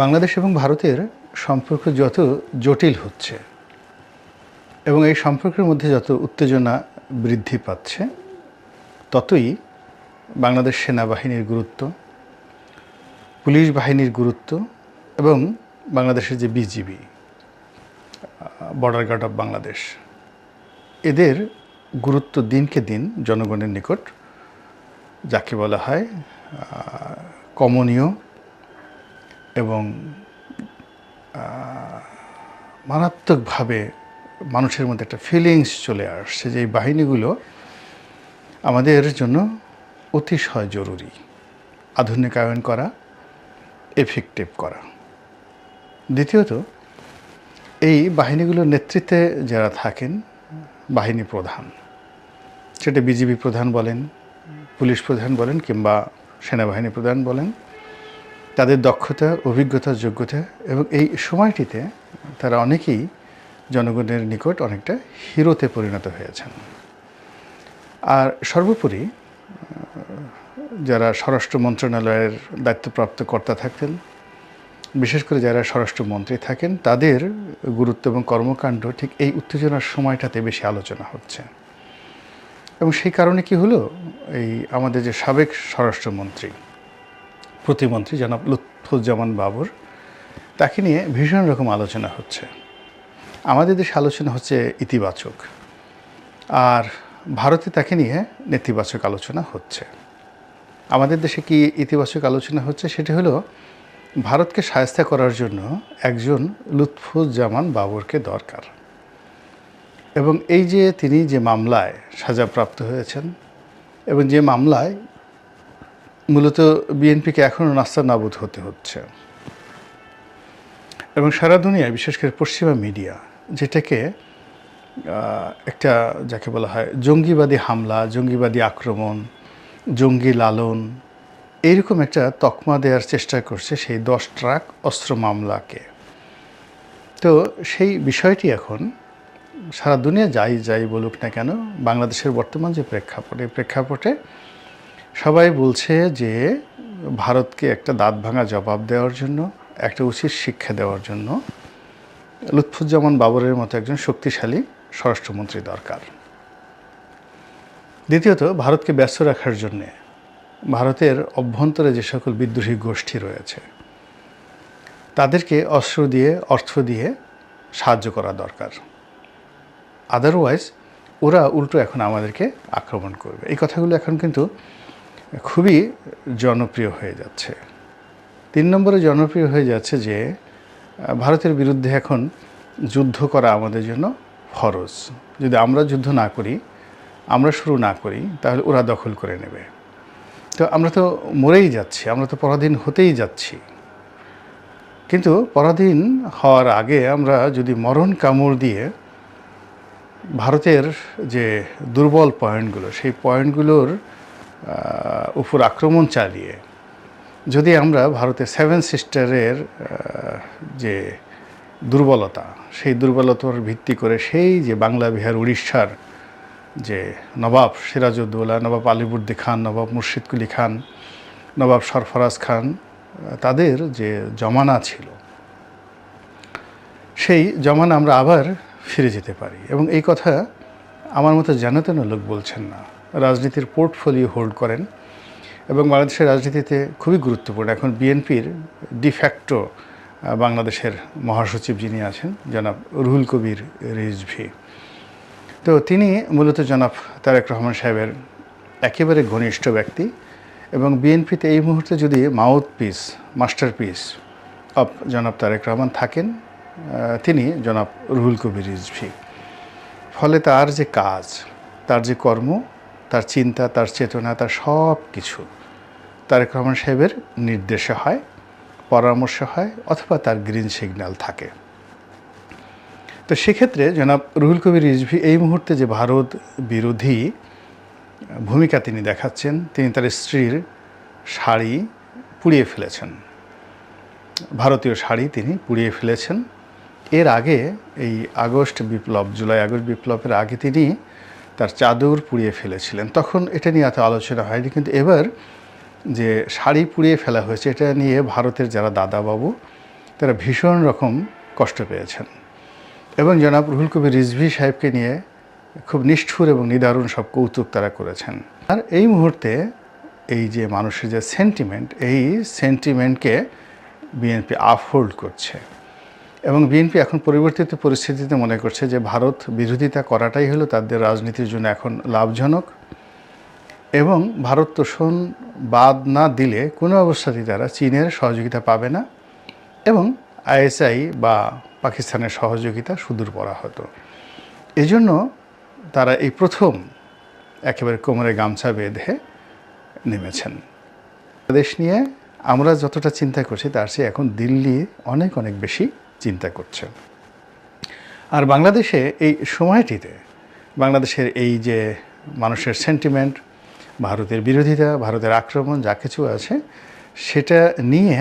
বাংলাদেশ এবং ভারতের সম্পর্ক যত জটিল হচ্ছে এবং এই সম্পর্কের মধ্যে যত উত্তেজনা বৃদ্ধি পাচ্ছে, ততই বাংলাদেশ সেনাবাহিনীর গুরুত্ব, পুলিশ বাহিনীর গুরুত্ব এবং বাংলাদেশের যে BGB, border guard of Bangladesh, এদের গুরুত্ব দিনকে দিন জনগণের নিকট, যাকে বলা হয় কমনীয় এবং মারাত্মকভাবে মানুষের মধ্যে একটা ফিলিংস চলে আসছে যে এই বাহিনীগুলো আমাদের জন্য অতিশয় জরুরি। আধুনিকায়ন করা এফেক্টিভ করা। দ্বিতীয়ত, এই বাহিনীগুলোর নেতৃত্বে যারা থাকেন, বাহিনী প্রধান, সেটা বিজিবি প্রধান বলেন, পুলিশ প্রধান বলেন কিংবা সেনাবাহিনী প্রধান বলেন তাদের দক্ষতা, অভিজ্ঞতা, যোগ্যতা এবং এই সময়টিতে তারা অনেকেই জনগণের নিকট অনেকটা হিরোতে পরিণত হয়েছেন। আর সর্বোপরি যারা স্বরাষ্ট্র মন্ত্রণালয়ের দায়িত্বপ্রাপ্ত কর্তা থাকতেন, বিশেষ করে যারা স্বরাষ্ট্রমন্ত্রী থাকেন, তাদের গুরুত্ব এবং কর্মকাণ্ড ঠিক এই উত্তেজনার সময়টাতে বেশি আলোচনা হচ্ছে। এবং সেই কারণে কি হলো? এই আমাদের যে সাবেক স্বরাষ্ট্রমন্ত্রী প্রতিমন্ত্রী জনাব লুৎফুজ্জামান বাবর। তাকে নিয়ে ভীষণ রকম আলোচনা হচ্ছে। আমাদের দেশে আলোচনা হচ্ছে ইতিবাচক। আর ভারতে তাকে নিয়ে নেতিবাচক আলোচনা হচ্ছে। আমাদের দেশে কি ইতিবাচক আলোচনা হচ্ছে? সেটি হলো, ভারতকে সায়স্তা করার জন্য একজন লুৎফুজ্জামান বাবরকে দরকার। এবং এই যে তিনি যে মামলায় সাজাপ্রাপ্ত হয়েছেন, এবং যে মামলায় মূলত বিএনপিকে এখনও নাস্তা নাবুদ হতে হচ্ছে। এবং সারা দুনিয়ায়, বিশেষ করে পশ্চিমা মিডিয়া, যেটাকে একটা যাকে বলা হয় জঙ্গিবাদী হামলা, জঙ্গিবাদী আক্রমণ, জঙ্গি লালন এইরকম একটা তকমা দেওয়ার চেষ্টা করছে সেই দশ ট্রাক অস্ত্র মামলাকে। তো সেই বিষয়টি এখন সারা দুনিয়া যাই যাই বলুক না কেন, বাংলাদেশের বর্তমান যে প্রেক্ষাপট, এই প্রেক্ষাপটে সবাই বলছে যে ভারতকে একটা দাঁত ভাঙা জবাব দেওয়ার জন্য, একটা উচিত শিক্ষা দেওয়ার জন্য। লুৎফুজ্জামান বাবরের মতো একজন শক্তিশালী স্বরাষ্ট্রমন্ত্রী দরকার। দ্বিতীয়ত, ভারতকে ব্যস্ত রাখার জন্যে ভারতের অভ্যন্তরে যে সকল বিদ্রোহী গোষ্ঠী রয়েছে, তাদেরকে অস্ত্র দিয়ে, অর্থ দিয়ে সাহায্য করা দরকার। আদারওয়াইজ ওরা উল্টো এখন আমাদেরকে আক্রমণ করবে। এই কথাগুলো এখন কিন্তু খুবই জনপ্রিয় হয়ে যাচ্ছে। তিন নম্বরে জনপ্রিয় হয়ে যাচ্ছে যে, ভারতের বিরুদ্ধে এখন যুদ্ধ করা আমাদের জন্য ফরজ। যদি আমরা যুদ্ধ না করি, আমরা শুরু না করি, তাহলে ওরা দখল করে নেবে। তো আমরা তো মরেই যাচ্ছি, আমরা তো পরাধীন হতেই যাচ্ছি। কিন্তু পরাধীন হওয়ার আগে আমরা যদি মরণ কামড় দিয়ে ভারতের যে দুর্বল পয়েন্টগুলো, সেই পয়েন্টগুলোর উপর আক্রমণ চালিয়ে যদি আমরা ভারতের সেভেন সিস্টারের যে দুর্বলতা, সেই দুর্বলতার ভিত্তি করে সেই যে বাংলা বিহার, উড়িষ্যার যে নবাব সিরাজউদ্দৌলা, নবাব আলিবুদ্দি খান, নবাব মুর্শিদকুলি খান, নবাব সরফরাজ খান, তাদের যে জমানা ছিল, সেই জমানা আমরা আবার ফিরে যেতে পারি। এবং এই কথা আমার মতো জানাতেন লোক বলছেন না। রাজনীতির পোর্টফোলিও হোল্ড করেন এবং বাংলাদেশের রাজনীতিতে খুবই গুরুত্বপূর্ণ। এখন বিএনপির ডিফ্যাক্টো বাংলাদেশের মহাসচিব যিনি আছেন, জনাব রুহুল কবির রিজভি। তো তিনি মূলত জনাব তারেক রহমান সাহেবের একেবারে ঘনিষ্ঠ ব্যক্তি এবং বিএনপিতে এই মুহূর্তে যদি mouth piece master piece of জনাব তারেক রহমান থাকেন তিনি জনাব রুহুল কবির রিজভি। ফলে তার যে কাজ, তার যে কর্ম তার চিন্তা, তার চেতনা, তার সব কিছু। তারেক রহমান সাহেবের নির্দেশে হয়, পরামর্শ হয়, অথবা তার গ্রিন সিগন্যাল থাকে। তো সেক্ষেত্রে জনাব রুহুল কবির রিজভি এই মুহূর্তে যে ভারত বিরোধী ভূমিকা তিনি দেখাচ্ছেন, তিনি তার স্ত্রীর শাড়ি পুড়িয়ে ফেলেছেন। ভারতীয় শাড়ি তিনি পুড়িয়ে ফেলেছেন। এর আগে এই আগস্ট বিপ্লব, জুলাই আগস্ট বিপ্লবের আগে তিনি তার চাদর পুড়িয়ে ফেলেছিলেন। তখন এটা নিয়ে এত আলোচনা হয়নি, কিন্তু এবার যে শাড়ি পুড়িয়ে ফেলা হয়েছে, এটা নিয়ে ভারতের যারা দাদাবাবু, তারা ভীষণ রকম কষ্ট পেয়েছেন। এবং জনাব রুহুল কবির রিজভি সাহেবকে নিয়ে খুব নিষ্ঠুর এবং নিদারুণ সব কৌতুক তারা করেছেন। আর এই মুহূর্তে এই যে মানুষের যে সেন্টিমেন্ট এই সেন্টিমেন্টকে বিএনপি আফহোল্ড করছে। এবং বিএনপি এখন পরিবর্তিত পরিস্থিতিতে মনে করছে যে ভারত বিরোধিতা করাটাই হলো তাদের রাজনীতির জন্য এখন লাভজনক। এবং ভারত তোষণ বাদ না দিলে কোনো অবস্থাতেই তারা চীনের সহযোগিতা পাবে না এবং আইএসআই বা পাকিস্তানের সহযোগিতা সুদূর পড়া হতো এজন্য তারা এই প্রথম একেবারে কোমরে গামছা বেঁধে নেমেছেন। দেশ নিয়ে আমরা যতটা চিন্তা করছি তার চেয়ে এখন দিল্লি অনেক অনেক বেশি। চিন্তা করছে আর বাংলাদেশে এই সময়টিতে বাংলাদেশের এই যে মানুষের সেন্টিমেন্ট ভারতের বিরোধিতা, ভারতের আক্রমণ, যা কিছু আছে, সেটা নিয়ে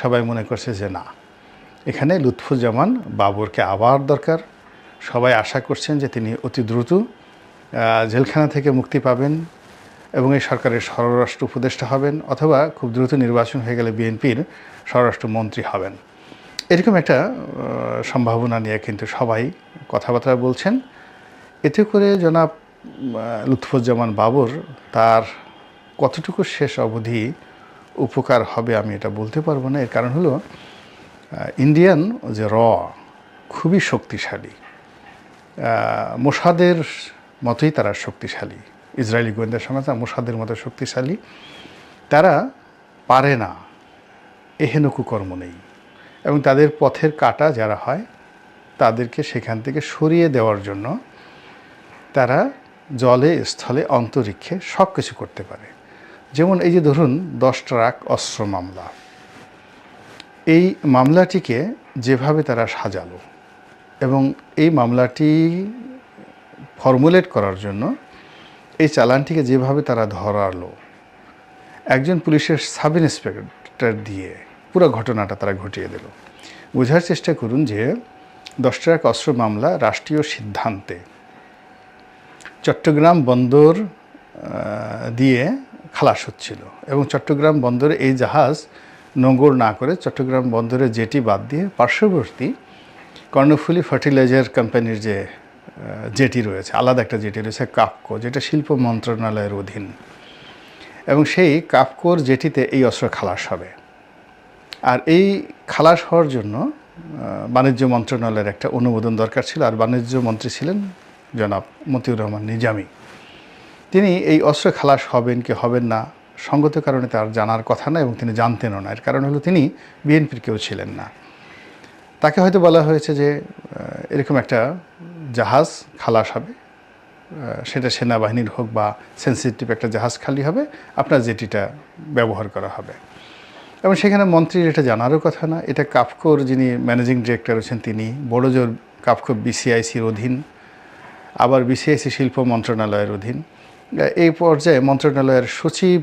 সবাই মনে করছে যে না। এখানে লুৎফুজ্জামান বাবরকে আবার দরকার। সবাই আশা করছেন যে তিনি অতি দ্রুত জেলখানা থেকে মুক্তি পাবেন এবং এই সরকারের স্বরাষ্ট্র উপদেষ্টা হবেন অথবা খুব দ্রুত নির্বাচন হয়ে গেলে বিএনপির স্বরাষ্ট্রমন্ত্রী হবেন। এরকম একটা সম্ভাবনা নিয়ে কিন্তু সবাই কথাবার্তা বলছেন। এতে করে জনাব লুৎফুজ্জামান বাবর তার কতটুকু শেষ অবধি উপকার হবে আমি এটা বলতে পারব না। এর কারণ হলো ইন্ডিয়ান যে র, খুবই শক্তিশালী। মোসাদের মতোই তারা শক্তিশালী। ইসরায়েলি গোয়েন্দা সংস্থা মোসাদের মতো শক্তিশালী। তারা পারে না, এহেনকু কর্ম নেই। এবং তাদের পথের কাটা যারা হয়, তাদেরকে সেখান থেকে সরিয়ে দেওয়ার জন্য তারা জলে, স্থলে, অন্তরিক্ষে সব কিছু করতে পারে। যেমন এই যে ধরুন দশ ট্রাক অস্ত্র মামলা। এই মামলাটিকে যেভাবে তারা সাজালো এবং এই মামলাটি ফর্মুলেট করার জন্য এই চালানটিকে যেভাবে তারা ধরালো, একজন পুলিশের সাব ইন্সপেক্টর দিয়ে পুরো ঘটনাটা তারা ঘটিয়ে দিল। বোঝার চেষ্টা করুন যে দশ টাকা অস্ত্র মামলা রাষ্ট্রীয় সিদ্ধান্তে। চট্টগ্রাম বন্দর দিয়ে খালাস হচ্ছিল এবং চট্টগ্রাম বন্দরে এই জাহাজ নোঙ্গর না করে চট্টগ্রাম বন্দরে জেটি বাদ দিয়ে পার্শ্ববর্তী কর্ণফুলি ফার্টিলাইজার কোম্পানির যে জেটি রয়েছে, আলাদা একটা জেটি রয়েছে কাপকো যেটা শিল্প মন্ত্রণালয়ের অধীন। এবং সেই কাপকোর জেটিতে এই অস্ত্র খালাস হবে। আর এই খালাস হওয়ার জন্য বাণিজ্য মন্ত্রণালয়ের একটা অনুমোদন দরকার ছিল, আর বাণিজ্য মন্ত্রী ছিলেন জনাব মতিউর রহমান নিজামী। তিনি এই অস্ত্র খালাস হবেন কি হবেন না, সঙ্গত কারণে তার জানার কথা না এবং তিনি জানতেনও না। এর কারণ হলো তিনি বিএনপির কেউ ছিলেন না। তাকে হয়তো বলা হয়েছে যে এরকম একটা জাহাজ খালাস হবে সেটা সেনাবাহিনীর হোক বা সেন্সিটিভ একটা জাহাজ খালি হবে, আপনার জেটিটা ব্যবহার করা হবে। এবং সেখানে মন্ত্রীর এটা জানারও কথা না। এটা কাফকোর যিনি ম্যানেজিং ডিরেক্টর আছেন তিনি, বড়জোর কাফকো বিসিআইসির অধীন, আবার বিসিআইসি শিল্প মন্ত্রণালয়ের অধীন। এই পর্যায়ে মন্ত্রণালয়ের সচিব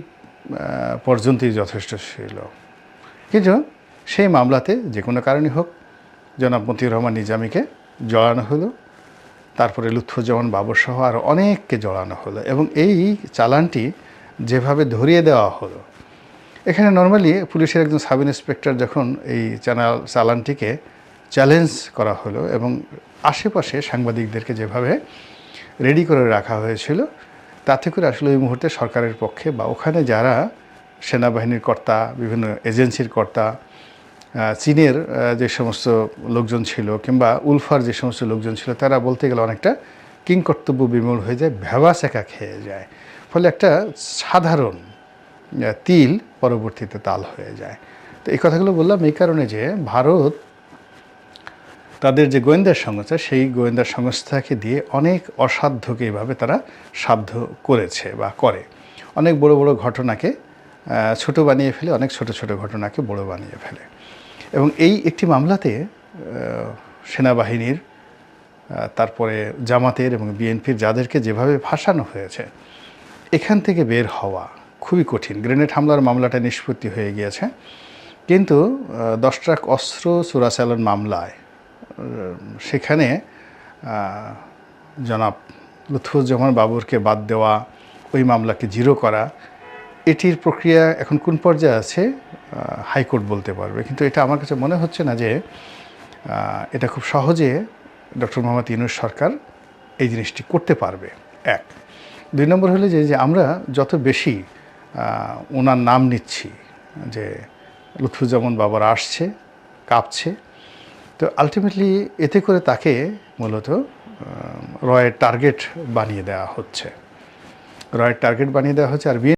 পর্যন্তই যথেষ্ট ছিল। কিন্তু সেই মামলাতে যে কোনো কারণে হোক, জনাব মতিউর রহমান নিজামীকে জড়ানো হলো, তারপরে লুৎফুজ্জামান বাবর সহ আরও অনেককে জড়ানো হলো এবং এই চালানটি যেভাবে ধরিয়ে দেওয়া হলো এখানে নর্মালি পুলিশের একজন সাব ইন্সপেক্টর যখন এই চ্যানেল চালানটিকে চ্যালেঞ্জ করা হলো এবং আশেপাশে সাংবাদিকদেরকে যেভাবে রেডি করে রাখা হয়েছিল, তাতে করে আসলে ওই মুহূর্তে সরকারের পক্ষে বা ওখানে যারা সেনাবাহিনীর কর্তা, বিভিন্ন এজেন্সির কর্তা চীনের যে সমস্ত লোকজন ছিল কিংবা উলফার যে সমস্ত লোকজন ছিল, তারা বলতে গেলে অনেকটা কিংকর্তব্য বিমূল হয়ে যায় ভেবা চেকা খেয়ে যায়। ফলে একটা সাধারণ তিল পরবর্তীতে তাল হয়ে যায়। তো এই কথাগুলো বললাম এই কারণে যে ভারত তাদের যে গোয়েন্দা সংস্থা, সেই গোয়েন্দা সংস্থাকে দিয়ে অনেক অসাধ্যকে এইভাবে তারা সাধ্য করেছে বা করে। অনেক বড় বড় ঘটনাকে ছোট বানিয়ে ফেলে, অনেক ছোট ছোট ঘটনাকে বড় বানিয়ে ফেলে। এবং এই একটি মামলাতে সেনাবাহিনীর তারপরে জামাতের এবং বিএনপির যাদেরকে যেভাবে ফাঁসানো হয়েছে, এখান থেকে বের হওয়া খুবই কঠিন। গ্রেনেড হামলার মামলাটা নিষ্পত্তি হয়ে গিয়েছে। কিন্তু দশ ট্রাক অস্ত্র চোরাচালান মামলায় সেখানে জনাব লুৎফুজ্জামান বাবুরকে বাদ দেওয়া, ওই মামলাকে জিরো করা, এটির প্রক্রিয়া এখন কোন পর্যায়ে আছে হাইকোর্ট বলতে পারবে। কিন্তু এটা আমার কাছে মনে হচ্ছে না যে এটা খুব সহজে ডক্টর মোহাম্মদ ইউনুস সরকার এই জিনিসটি করতে পারবে। এক। দুই নম্বর হলে যে আমরা যত বেশি ওনার নাম নিচ্ছি, যে লুৎফুজ্জামান বাবার আসছে, কাঁপছে। তো আলটিমেটলি এতে করে তাকে মূলত রয়ের টার্গেট বানিয়ে দেওয়া হচ্ছে। রয়ের টার্গেট বানিয়ে দেওয়া হচ্ছে আর